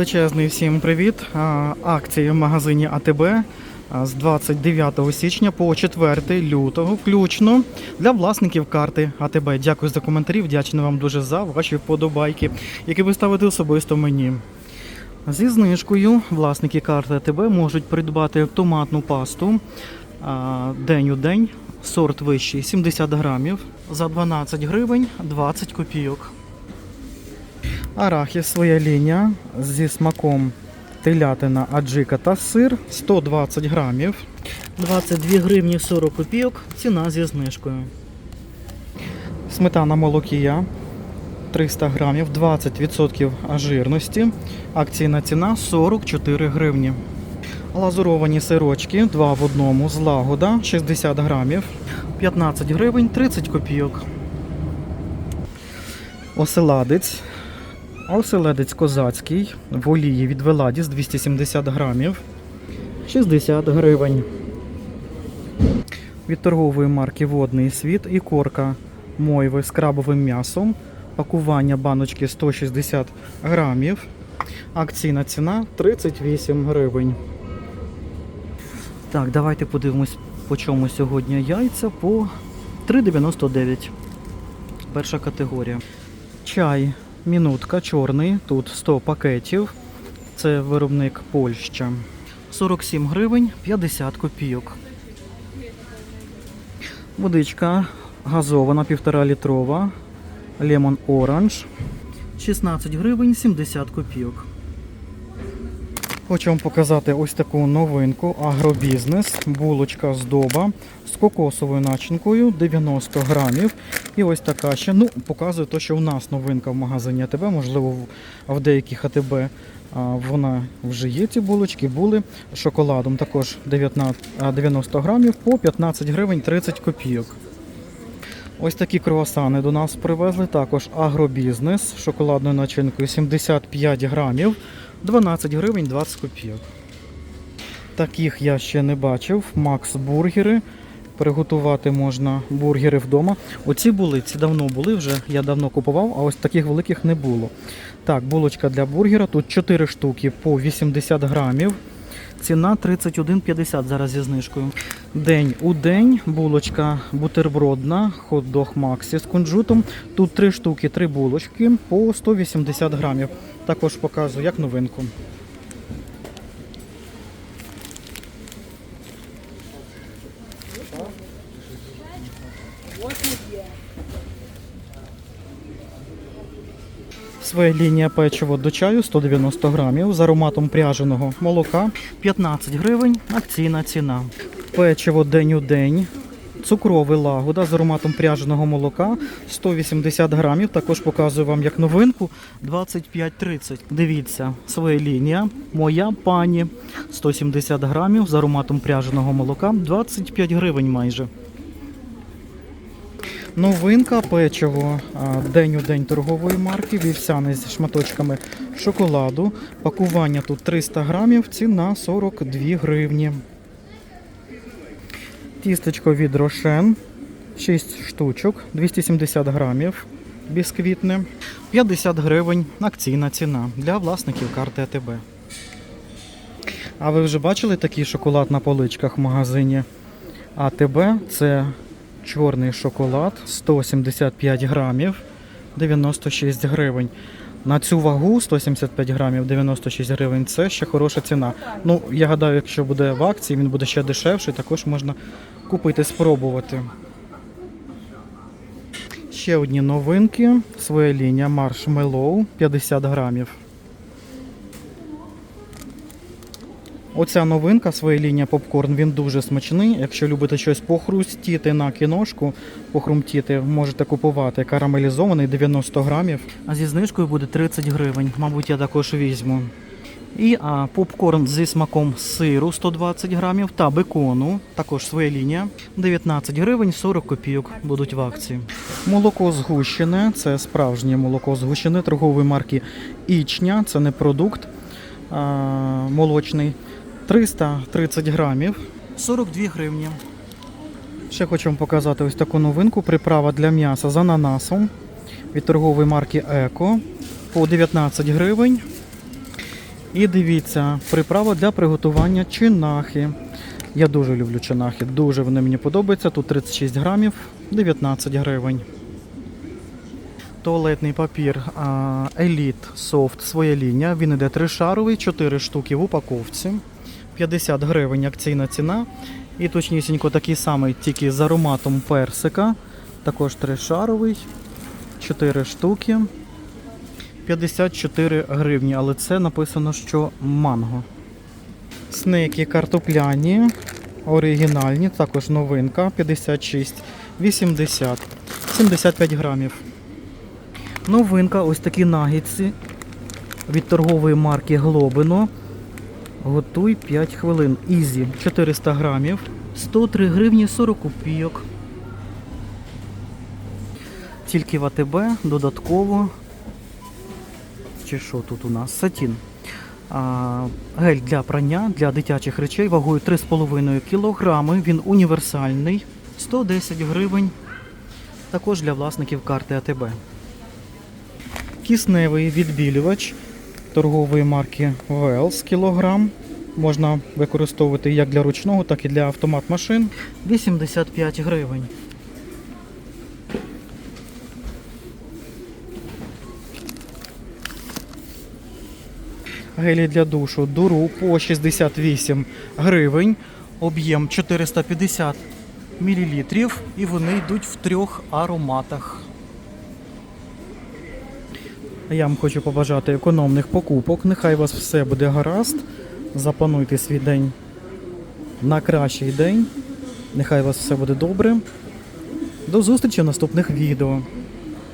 Величезний всім привіт. Акції в магазині АТБ з 29 січня по 4 лютого, включно для власників карти АТБ. Дякую за коментарі. Вдячний вам дуже за ваші вподобайки, які ви ставите особисто мені. Зі знижкою власники карти АТБ можуть придбати томатну пасту день у день, сорт вищий 70 грамів за 12 гривень 20 копійок. Арахіс своя лінія зі смаком телятина, аджика та сир 120 грамів. 22 гривні 40 копійок. Ціна зі знижкою. Сметана молокія 300 грамів, 20% жирності. Акційна ціна 44 гривні. Лазуровані сирочки 2 в одному з лагода 60 грамів, 15 гривень 30 копійок. Оселадець Оселедець козацький в олії від Веладіс 270 грамів 60 гривень. Від торгової марки Водний світ і корка мойви з крабовим м'ясом. Пакування баночки 160 грамів. Акційна ціна 38 гривень. Так, давайте подивимось, по чому сьогодні яйця по 3,99. Перша категорія. Чай Мінутка чорний, тут 100 пакетів. Це виробник Польща. 47 гривень 50 копійок. Водичка газована 1,5 літрова. Лемон Оранж. 16 гривень 70 копійок. Хочу вам показати ось таку новинку агробізнес, булочка здоба з кокосовою начинкою 90 грамів. І ось така ще. Ну, показує те, що у нас новинка в магазині АТБ, можливо, в деяких АТБ вона вже є. Ці булочки були шоколадом. Також 90 грамів по 15 гривень 30 копійок. Ось такі круасани до нас привезли. Також агробізнес з шоколадною начинкою 75 грамів. 12 гривень 20 копійок. Таких я ще не бачив. Макс бургери. Приготувати можна бургери вдома. Оці були, ці давно були вже, я давно купував, а ось таких великих не було. Так, булочка для бургера. Тут 4 штуки по 80 грамів. Ціна 31,50 зараз зі знижкою. День у день булочка бутербродна, хот-дог Максі з кунжутом. Тут 3 штуки, 3 булочки по 180 грамів. Також показую як новинку. Своя лінія печиво до чаю 190 грамів з ароматом пряженого молока 15 гривень. Акційна ціна. Печиво день у день. Цукровий лагода з ароматом пряженого молока 180 грамів. Також показую вам як новинку 25,30. Дивіться, своя лінія. Моя пані 170 грамів з ароматом пряженого молока 25 гривень майже. Новинка печиво день у день торгової марки, вівсяне з шматочками шоколаду. Пакування тут 300 грамів, ціна 42 гривні. Тістечко від Рошен 6 штучок, 270 грамів. Бісквітне. 50 гривень акційна ціна для власників карти АТБ. А ви вже бачили такий шоколад на поличках в магазині АТБ? Це чорний шоколад 175 грамів 96 гривень. На цю вагу 175 грамів 96 гривень це ще хороша ціна. Ну, я гадаю, якщо буде в акції, він буде ще дешевший, також можна купити, спробувати. Ще одні новинки. Своя лінія маршмеллоу 50 грамів. Оця новинка, своя лінія попкорн, він дуже смачний. Якщо любите щось похрустіти на кіношку, похрумтіти, можете купувати карамелізований 90 грамів. А зі знижкою буде 30 гривень. Мабуть, я також візьму. І а, попкорн зі смаком сиру 120 грамів та бекону, також своя лінія. 19 гривень 40 копійок будуть в акції. Молоко згущене, це справжнє молоко згущене торгової марки Ічня, це не продукт а, молочний. 330 грамів, 42 гривні. Ще хочу вам показати ось таку новинку. Приправа для м'яса з ананасом від торгової марки Еко по 19 гривень. І дивіться, приправа для приготування чинахи. Я дуже люблю чинахи, дуже вони мені подобаються. Тут 36 грамів, 19 гривень. Туалетний папір Elite Soft своя лінія. Він іде тришаровий, 4 штуки в упаковці. 50 гривень акційна ціна. І точнісінько такий самий, тільки з ароматом персика. Також тришаровий, 4 штуки. 54 гривні, але це написано, що манго. Снеки картопляні, оригінальні, також новинка 56, 80, 75 грамів. Новинка, ось такі нагідці від торгової марки Глобино. Готуй 5 хвилин. Ізі 400 грамів, 103 гривні 40 копійок. Тільки в АТБ додатково. Чи що тут у нас? Сатін. А, гель для прання для дитячих речей вагою 3,5 кг. Він універсальний. 110 гривень. Також для власників карти АТБ. Кисневий відбілювач торгової марки Wells кілограм. Можна використовувати як для ручного, так і для автомат машин. 85 гривень. Гелі для душу дуру по 68 гривень, об'єм 450 мл і вони йдуть в трьох ароматах. Я вам хочу побажати економних покупок. Нехай у вас все буде гаразд. Заплануйте свій день на кращий день. Нехай у вас все буде добре. До зустрічі в наступних відео.